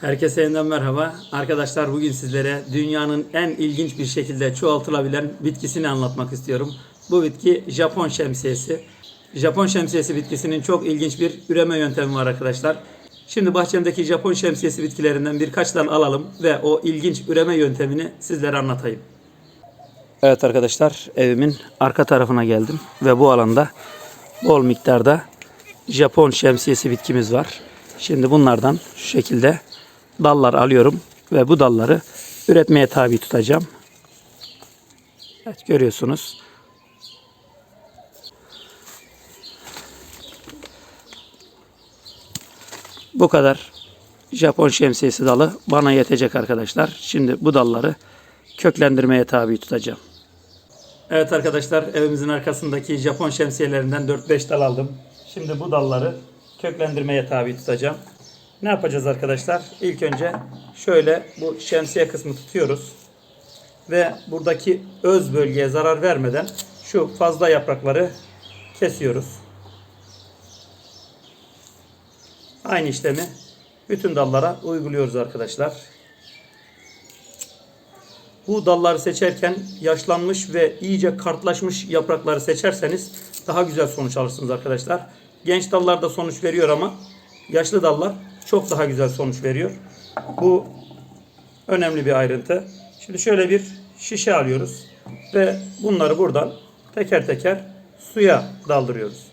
Herkese yeniden merhaba. Arkadaşlar bugün sizlere dünyanın en ilginç bir şekilde çoğaltılabilen bitkisini anlatmak istiyorum. Bu bitki Japon şemsiyesi. Japon şemsiyesi bitkisinin çok ilginç bir üreme yöntemi var arkadaşlar. Şimdi bahçemdeki Japon şemsiyesi bitkilerinden birkaç dal alalım ve o ilginç üreme yöntemini sizlere anlatayım. Evet arkadaşlar evimin arka tarafına geldim ve bu alanda bol miktarda Japon şemsiyesi bitkimiz var. Şimdi bunlardan şu şekilde dallar alıyorum ve bu dalları üretmeye tabi tutacağım. Evet görüyorsunuz. Bu kadar Japon şemsiyesi dalı bana yetecek arkadaşlar. Şimdi bu dalları köklendirmeye tabi tutacağım. Evet arkadaşlar evimizin arkasındaki Japon şemsiyelerinden 4-5 dal aldım. Şimdi bu dalları köklendirmeye tabi tutacağım. Ne yapacağız arkadaşlar? İlk önce şöyle bu şemsiye kısmı tutuyoruz. Ve buradaki öz bölgeye zarar vermeden şu fazla yaprakları kesiyoruz. Aynı işlemi bütün dallara uyguluyoruz arkadaşlar. Bu dalları seçerken yaşlanmış ve iyice kartlaşmış yaprakları seçerseniz daha güzel sonuç alırsınız arkadaşlar. Genç dallar da sonuç veriyor ama yaşlı dallar çok daha güzel sonuç veriyor. Bu önemli bir ayrıntı. Şimdi şöyle bir şişe alıyoruz ve bunları buradan teker teker suya daldırıyoruz.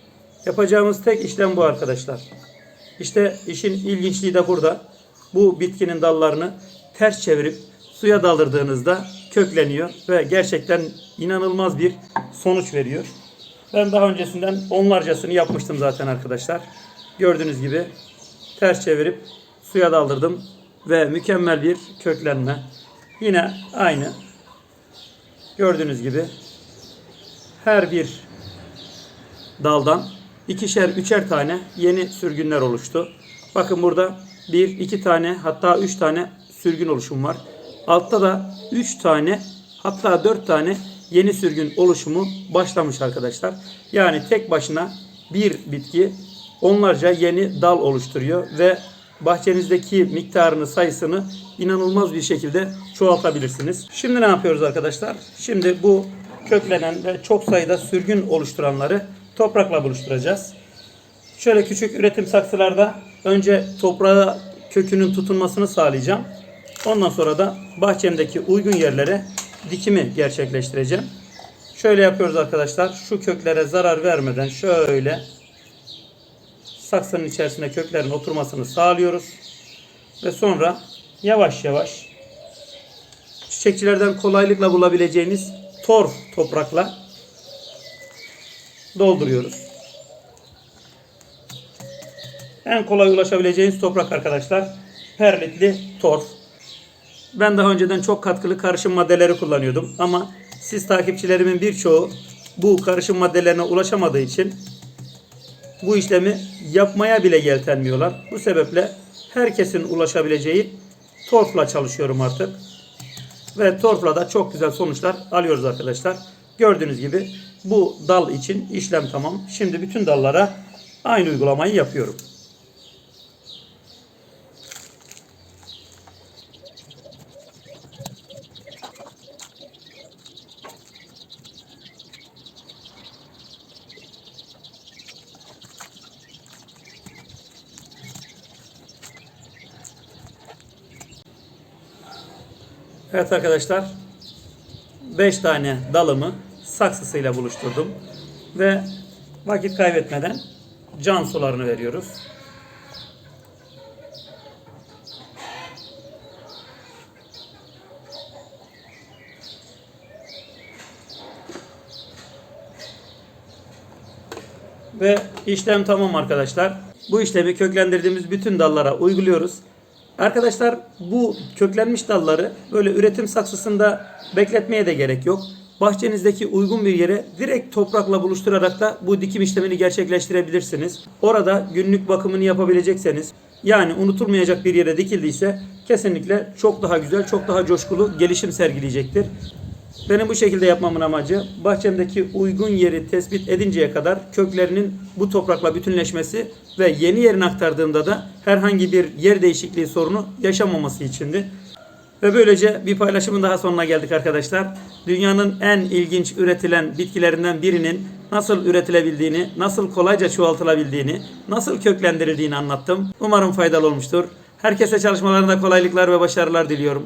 Yapacağımız tek işlem bu arkadaşlar. İşte işin ilginçliği de burada. Bu bitkinin dallarını ters çevirip suya daldırdığınızda kökleniyor ve gerçekten inanılmaz bir sonuç veriyor. Ben daha öncesinden onlarcasını yapmıştım zaten arkadaşlar. Gördüğünüz gibi ters çevirip suya daldırdım ve mükemmel bir köklenme. Yine aynı. Gördüğünüz gibi her bir daldan ikişer üçer tane yeni sürgünler oluştu. Bakın burada bir iki tane hatta üç tane sürgün oluşum var. Altta da üç tane hatta dört tane yeni sürgün oluşumu başlamış arkadaşlar. Yani tek başına bir bitki onlarca yeni dal oluşturuyor ve bahçenizdeki miktarını sayısını inanılmaz bir şekilde çoğaltabilirsiniz. Şimdi ne yapıyoruz arkadaşlar? Şimdi bu köklenen ve çok sayıda sürgün oluşturanları toprakla buluşturacağız. Şöyle küçük üretim saksılarda önce toprağa kökünün tutunmasını sağlayacağım. Ondan sonra da bahçemdeki uygun yerlere dikimi gerçekleştireceğim. Şöyle yapıyoruz arkadaşlar. Şu köklere zarar vermeden şöyle saksının içerisine köklerin oturmasını sağlıyoruz. Ve sonra yavaş yavaş çiçekçilerden kolaylıkla bulabileceğiniz torf toprakla dolduruyoruz. En kolay ulaşabileceğiniz toprak arkadaşlar perlitli torf. Ben daha önceden çok katkılı karışım maddeleri kullanıyordum ama siz takipçilerimin birçoğu bu karışım maddelerine ulaşamadığı için bu işlemi yapmaya bile yeltenmiyorlar. Bu sebeple herkesin ulaşabileceği torfla çalışıyorum artık. Ve torfla da çok güzel sonuçlar alıyoruz arkadaşlar. Gördüğünüz gibi bu dal için işlem tamam. Şimdi bütün dallara aynı uygulamayı yapıyorum. Evet arkadaşlar 5 tane dalımı saksısıyla buluşturdum ve vakit kaybetmeden can sularını veriyoruz. Ve işlem tamam arkadaşlar. Bu işlemi köklendirdiğimiz bütün dallara uyguluyoruz. Arkadaşlar bu köklenmiş dalları böyle üretim saksısında bekletmeye de gerek yok. Bahçenizdeki uygun bir yere direkt toprakla buluşturarak da bu dikim işlemini gerçekleştirebilirsiniz. Orada günlük bakımını yapabilecekseniz yani unutulmayacak bir yere dikildiyse kesinlikle çok daha güzel, çok daha coşkulu gelişim sergileyecektir. Benim bu şekilde yapmamın amacı bahçemdeki uygun yeri tespit edinceye kadar köklerinin bu toprakla bütünleşmesi ve yeni yerine aktardığımda da herhangi bir yer değişikliği sorunu yaşamaması içindi. Ve böylece bir paylaşımın daha sonuna geldik arkadaşlar. Dünyanın en ilginç üretilen bitkilerinden birinin nasıl üretilebildiğini, nasıl kolayca çoğaltılabildiğini, nasıl köklendirildiğini anlattım. Umarım faydalı olmuştur. Herkese çalışmalarında kolaylıklar ve başarılar diliyorum.